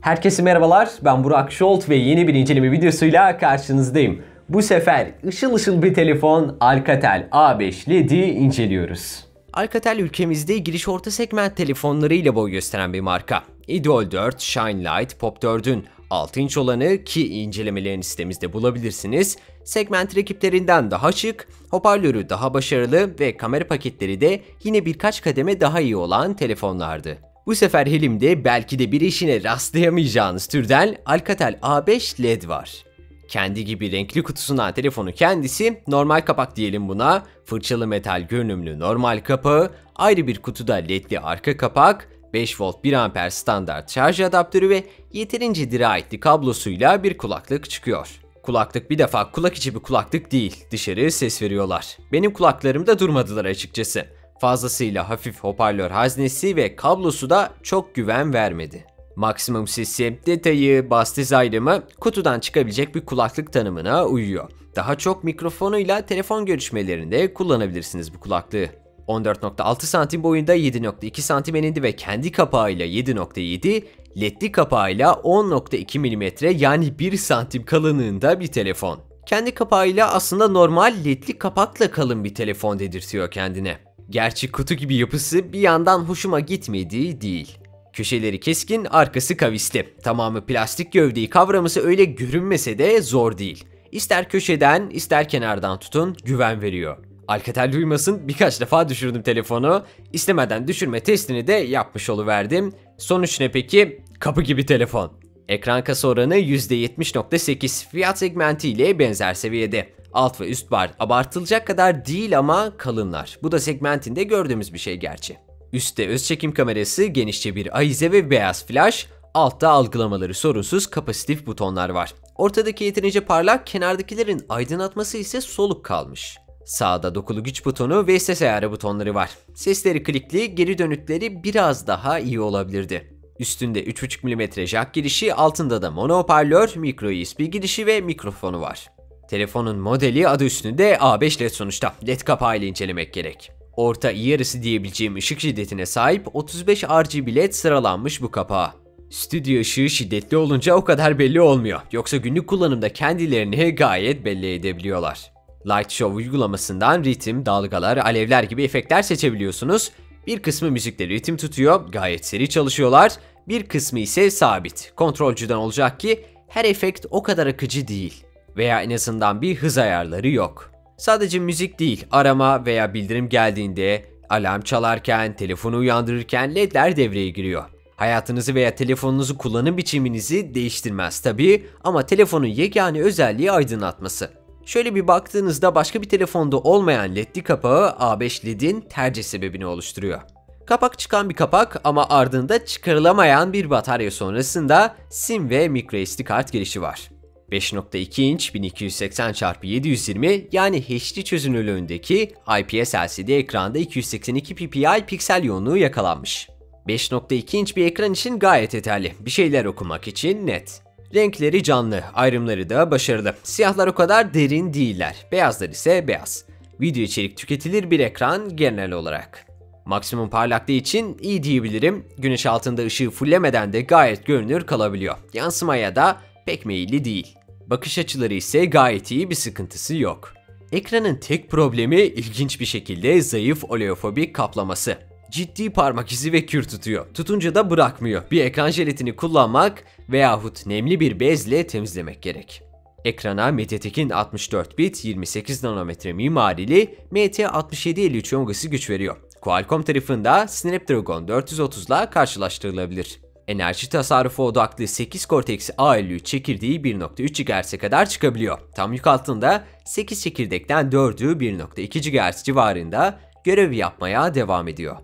Herkese merhabalar, ben Burak Şolt ve yeni bir inceleme videosuyla karşınızdayım. Bu sefer ışıl ışıl bir telefon Alcatel A5 LED'i inceliyoruz. Alcatel ülkemizde giriş orta segment telefonlarıyla boy gösteren bir marka. Idol 4, Shine Light, Pop 4'ün 6 inç olanı ki incelemelerini sitemizde bulabilirsiniz. Segment rakiplerinden daha şık, hoparlörü daha başarılı ve kamera paketleri de yine birkaç kademe daha iyi olan telefonlardı. Bu sefer elimde belki de bir işine rastlayamayacağınız türden Alcatel A5 LED var. Kendi gibi renkli kutusuna telefonu kendisi, normal kapak diyelim buna, fırçalı metal görünümlü normal kapağı, ayrı bir kutuda ledli arka kapak, 5 volt 1 amper standart şarj adaptörü ve yeterince dirayetli kablosuyla bir kulaklık çıkıyor. Kulaklık bir defa kulak içi bir kulaklık değil, dışarı ses veriyorlar. Benim kulaklarımda durmadılar açıkçası. Fazlasıyla hafif hoparlör haznesi ve kablosu da çok güven vermedi. Maksimum sesi, detayı, bas dizaynımı kutudan çıkabilecek bir kulaklık tanımına uyuyor. Daha çok mikrofonuyla telefon görüşmelerinde kullanabilirsiniz bu kulaklığı. 14.6 santim boyunda 7.2 santim eninde ve kendi kapağıyla 7.7, ledli kapağıyla 10.2 mm yani 1 santim kalınlığında bir telefon. Kendi kapağıyla aslında normal ledli kapakla kalın bir telefon dedirtiyor kendine. Gerçi kutu gibi yapısı bir yandan hoşuma gitmediği değil. Köşeleri keskin, arkası kavisli. Tamamı plastik gövdeyi kavraması öyle görünmese de zor değil. İster köşeden ister kenardan tutun güven veriyor. Alcatel duymasın birkaç defa düşürdüm telefonu. İstemeden düşürme testini de yapmış oluverdim. Sonuç ne peki? Kapı gibi telefon. Ekran kasa oranı %70.8 fiyat segmenti ile benzer seviyede. Alt ve üst bar abartılacak kadar değil ama kalınlar. Bu da segmentinde gördüğümüz bir şey gerçi. Üstte öz çekim kamerası, genişçe bir ayize ve beyaz flash, altta algılamaları sorunsuz kapasitif butonlar var. Ortadaki yeterince parlak, kenardakilerin aydınlatması ise soluk kalmış. Sağda dokulu güç butonu ve ses ayarı butonları var. Sesleri klikli, geri dönütleri biraz daha iyi olabilirdi. Üstünde 3.5 mm jack girişi, altında da mono hoparlör, micro USB girişi ve mikrofonu var. Telefonun modeli adı üstünde A5 LED sonuçta. LED kapağıyla incelemek gerek. Orta iyi yarısı diyebileceğim ışık şiddetine sahip 35 RGB LED sıralanmış bu kapağa. Stüdyo ışığı şiddetli olunca o kadar belli olmuyor. Yoksa günlük kullanımda kendilerini gayet belli edebiliyorlar. Light Show uygulamasından ritim, dalgalar, alevler gibi efektler seçebiliyorsunuz. Bir kısmı müzikle ritim tutuyor, gayet seri çalışıyorlar. Bir kısmı ise sabit. Kontrolcüden olacak ki her efekt o kadar akıcı değil. Veya en azından bir hız ayarları yok. Sadece müzik değil, arama veya bildirim geldiğinde, alarm çalarken, telefonu uyandırırken ledler devreye giriyor. Hayatınızı veya telefonunuzu kullanım biçiminizi değiştirmez tabii ama telefonun yegane özelliği aydınlatması. Şöyle bir baktığınızda başka bir telefonda olmayan ledli kapağı A5 LED'in tercih sebebini oluşturuyor. Kapak çıkan bir kapak ama ardında çıkarılamayan bir batarya sonrasında SIM ve microSD kart girişi var. 5.2 inç 1280x720 yani HD çözünürlüğündeki IPS LCD ekranda 282 ppi piksel yoğunluğu yakalanmış. 5.2 inç bir ekran için gayet yeterli. Bir şeyler okumak için net. Renkleri canlı, ayrımları da başarılı. Siyahlar o kadar derin değiller. Beyazlar ise beyaz. Video içerik tüketilir bir ekran genel olarak. Maksimum parlaklığı için iyi diyebilirim. Güneş altında ışığı fullemeden de gayet görünür kalabiliyor. Yansımaya da pek meyilli değil. Bakış açıları ise gayet iyi bir sıkıntısı yok. Ekranın tek problemi ilginç bir şekilde zayıf oleofobik kaplaması. Ciddi parmak izi ve kür tutuyor. Tutunca da bırakmıyor. Bir ekran jelatini kullanmak veyahut nemli bir bezle temizlemek gerek. Ekrana MediaTek'in 64 bit 28 nanometre mimarili MT6753 yongası güç veriyor. Qualcomm tarafında Snapdragon 430 ile karşılaştırılabilir. Enerji tasarrufu odaklı 8 Cortex A53 çekirdeği 1.3 GHz'e kadar çıkabiliyor. Tam yük altında 8 çekirdekten 4'ü 1.2 GHz civarında görev yapmaya devam ediyor.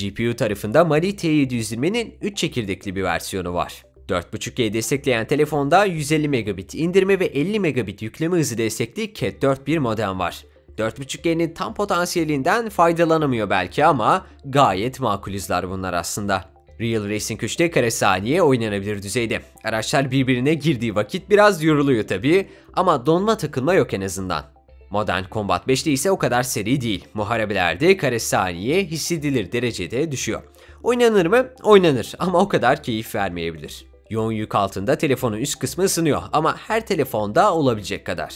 GPU tarafında Mali T720'nin 3 çekirdekli bir versiyonu var. 4.5G destekleyen telefonda 150 megabit indirme ve 50 megabit yükleme hızı destekli Cat 4 bir modem var. 4.5G'nin tam potansiyelinden faydalanamıyor belki ama gayet makul hızlar bunlar aslında. Real Racing 3'te kare saniye oynanabilir düzeyde. Araçlar birbirine girdiği vakit biraz yoruluyor tabii ama donma takılma yok en azından. Modern Combat 5'te ise o kadar seri değil. Muharebelerde kare saniye hissedilir derecede düşüyor. Oynanır mı? Oynanır ama o kadar keyif vermeyebilir. Yoğun yük altında telefonun üst kısmı ısınıyor ama her telefonda olabilecek kadar.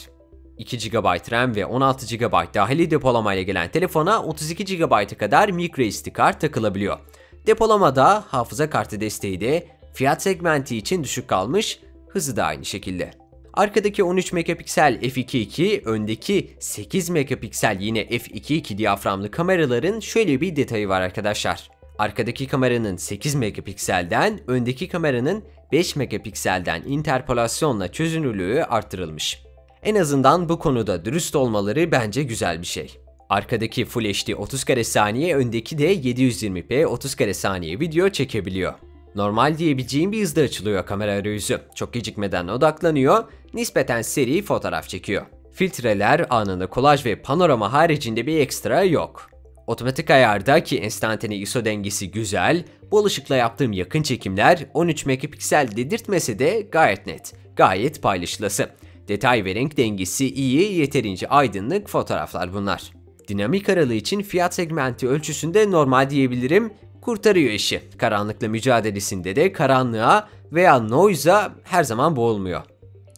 2 GB RAM ve 16 GB dahili depolamayla gelen telefona 32 GB'a kadar microSD kart takılabiliyor. Depolamada hafıza kartı desteği de fiyat segmenti için düşük kalmış, hızı da aynı şekilde. Arkadaki 13 megapiksel f2.2, öndeki 8 megapiksel yine f2.2 diyaframlı kameraların şöyle bir detayı var arkadaşlar. Arkadaki kameranın 8 megapikselden, öndeki kameranın 5 megapikselden interpolasyonla çözünürlüğü arttırılmış. En azından bu konuda dürüst olmaları bence güzel bir şey. Arkadaki Full HD 30 kare saniye, öndeki de 720p 30 kare saniye video çekebiliyor. Normal diyebileceğim bir hızda açılıyor kamera arayüzü. Çok gecikmeden odaklanıyor, nispeten seri fotoğraf çekiyor. Filtreler, anında kolaj ve panorama haricinde bir ekstra yok. Otomatik ayarda ki enstantane ISO dengesi güzel, bol ışıkla yaptığım yakın çekimler 13 megapiksel dedirtmese de gayet net, gayet paylaşılası. Detay ve renk dengesi iyi, yeterince aydınlık fotoğraflar bunlar. Dinamik aralığı için fiyat segmenti ölçüsünde normal diyebilirim, kurtarıyor işi. Karanlıkla mücadelesinde de karanlığa veya noise'a her zaman boğulmuyor.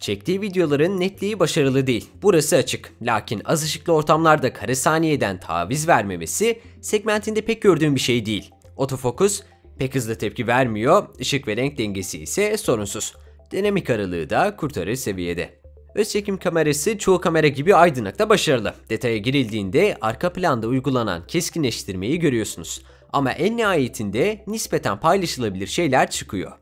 Çektiği videoların netliği başarılı değil. Burası açık. Lakin az ışıklı ortamlarda kare saniyeden taviz vermemesi segmentinde pek gördüğüm bir şey değil. Otofokus pek hızlı tepki vermiyor, ışık ve renk dengesi ise sorunsuz. Dinamik aralığı da kurtarır seviyede. Öz çekim kamerası çoğu kamera gibi aydınlıkta başarılı. Detaya girildiğinde arka planda uygulanan keskinleştirmeyi görüyorsunuz. Ama en nihayetinde nispeten paylaşılabilir şeyler çıkıyor.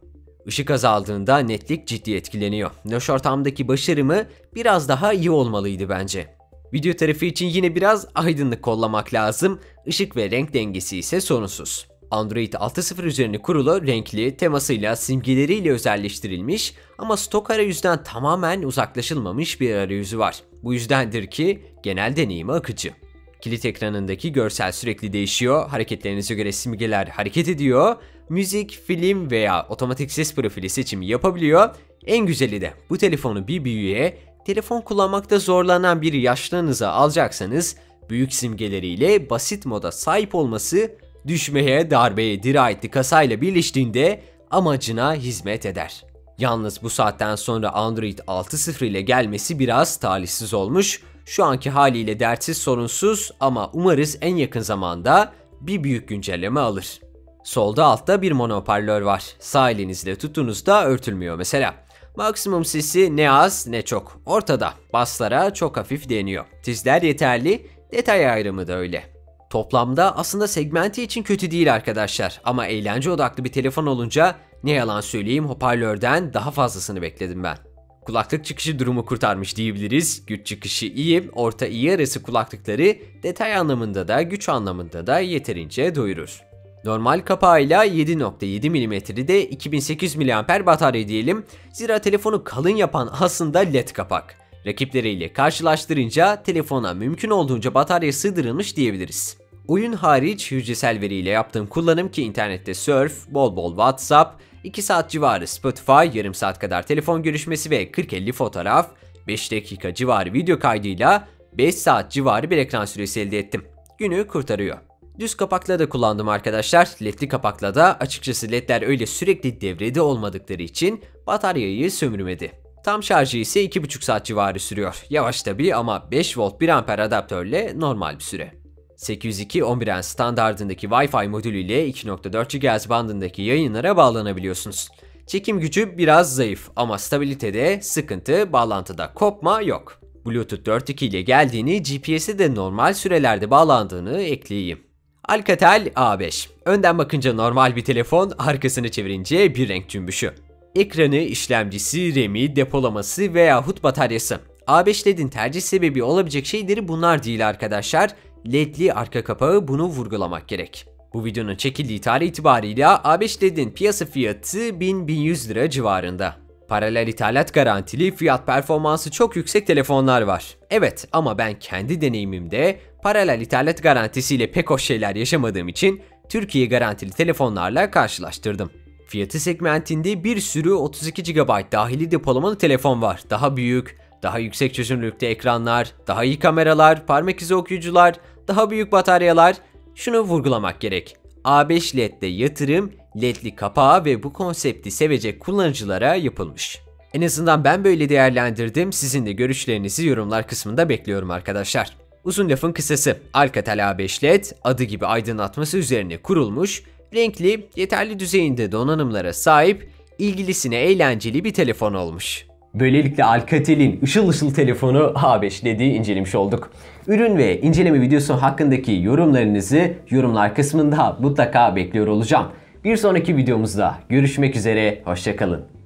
Işık azaldığında netlik ciddi etkileniyor. Loş ortamdaki başarımı biraz daha iyi olmalıydı bence. Video tarafı için yine biraz aydınlık kollamak lazım. Işık ve renk dengesi ise sorunsuz. Android 6.0 üzerine kurulu, renkli, temasıyla, simgeleriyle özelleştirilmiş ama stok arayüzden tamamen uzaklaşılmamış bir arayüzü var. Bu yüzdendir ki genel deneyimi akıcı. Kilit ekranındaki görsel sürekli değişiyor, hareketlerinize göre simgeler hareket ediyor, müzik, film veya otomatik ses profili seçimi yapabiliyor. En güzeli de bu telefonu bir büyüğe, telefon kullanmakta zorlanan bir yaşlınıza alacaksanız büyük simgeleriyle basit moda sahip olması düşmeye, darbeye dirayetli kasayla birleştiğinde amacına hizmet eder. Yalnız bu saatten sonra Android 6.0 ile gelmesi biraz talihsiz olmuş. Şu anki haliyle dertsiz sorunsuz ama umarız en yakın zamanda bir büyük güncelleme alır. Solda altta bir monoparlör var. Sağ elinizle tuttuğunuzda örtülmüyor mesela. Maksimum sesi ne az ne çok. Ortada. Baslara çok hafif deniyor. Tizler yeterli, detay ayrımı da öyle. Toplamda aslında segmenti için kötü değil arkadaşlar ama eğlence odaklı bir telefon olunca ne yalan söyleyeyim hoparlörden daha fazlasını bekledim ben. Kulaklık çıkışı durumu kurtarmış diyebiliriz. Güç çıkışı iyi, orta iyi arası kulaklıkları detay anlamında da güç anlamında da yeterince doyurur. Normal kapağıyla 7.7 mm'de 2800 mAh batarya diyelim. Zira telefonu kalın yapan aslında led kapak. Rakipleriyle karşılaştırınca telefona mümkün olduğunca batarya sığdırılmış diyebiliriz. Oyun hariç hücresel veriyle yaptığım kullanım ki internette surf, bol bol WhatsApp, 2 saat civarı Spotify, yarım saat kadar telefon görüşmesi ve 40-50 fotoğraf, 5 dakika civarı video kaydıyla 5 saat civarı bir ekran süresi elde ettim. Günü kurtarıyor. Düz kapakla da kullandım arkadaşlar. LED'li kapakla da açıkçası LED'ler öyle sürekli devrede olmadıkları için bataryayı sömürmedi. Tam şarjı ise 2,5 saat civarı sürüyor. Yavaş tabi ama 5 volt 1 amper adaptörle normal bir süre. 802.11n standartındaki Wi-Fi modülüyle 2.4 GHz bandındaki yayınlara bağlanabiliyorsunuz. Çekim gücü biraz zayıf ama stabilitede sıkıntı, bağlantıda kopma yok. Bluetooth 4.2 ile geldiğini, GPS'e de normal sürelerde bağlandığını ekleyeyim. Alcatel A5. Önden bakınca normal bir telefon, arkasını çevirince bir renk cümbüşü. Ekranı, işlemcisi, RAM'i, depolaması veyahut bataryası. A5 LED'in tercih sebebi olabilecek şeyleri bunlar değil arkadaşlar. LED'li arka kapağı bunu vurgulamak gerek. Bu videonun çekildiği tarih itibariyle A5 LED'in piyasa fiyatı 1000-1100 lira civarında. Paralel ithalat garantili fiyat performansı çok yüksek telefonlar var. Evet ama ben kendi deneyimimde paralel ithalat garantisiyle pek hoş şeyler yaşamadığım için Türkiye garantili telefonlarla karşılaştırdım. Fiyatı segmentinde bir sürü 32 GB dahili depolamalı telefon var. Daha büyük, daha yüksek çözünürlükte ekranlar, daha iyi kameralar, parmak izi okuyucular, daha büyük bataryalar. Şunu vurgulamak gerek. A5 LED'de yatırım, LED'li kapağı ve bu konsepti sevecek kullanıcılara yapılmış. En azından ben böyle değerlendirdim. Sizin de görüşlerinizi yorumlar kısmında bekliyorum arkadaşlar. Uzun lafın kısası, Alcatel A5 LED adı gibi aydınlatması üzerine kurulmuş, renkli, yeterli düzeyinde donanımlara sahip, ilgilisine eğlenceli bir telefon olmuş. Böylelikle Alcatel'in ışıl ışıl telefonu A5 LED'i incelemiş olduk. Ürün ve inceleme videosu hakkındaki yorumlarınızı yorumlar kısmında mutlaka bekliyor olacağım. Bir sonraki videomuzda görüşmek üzere, hoşçakalın.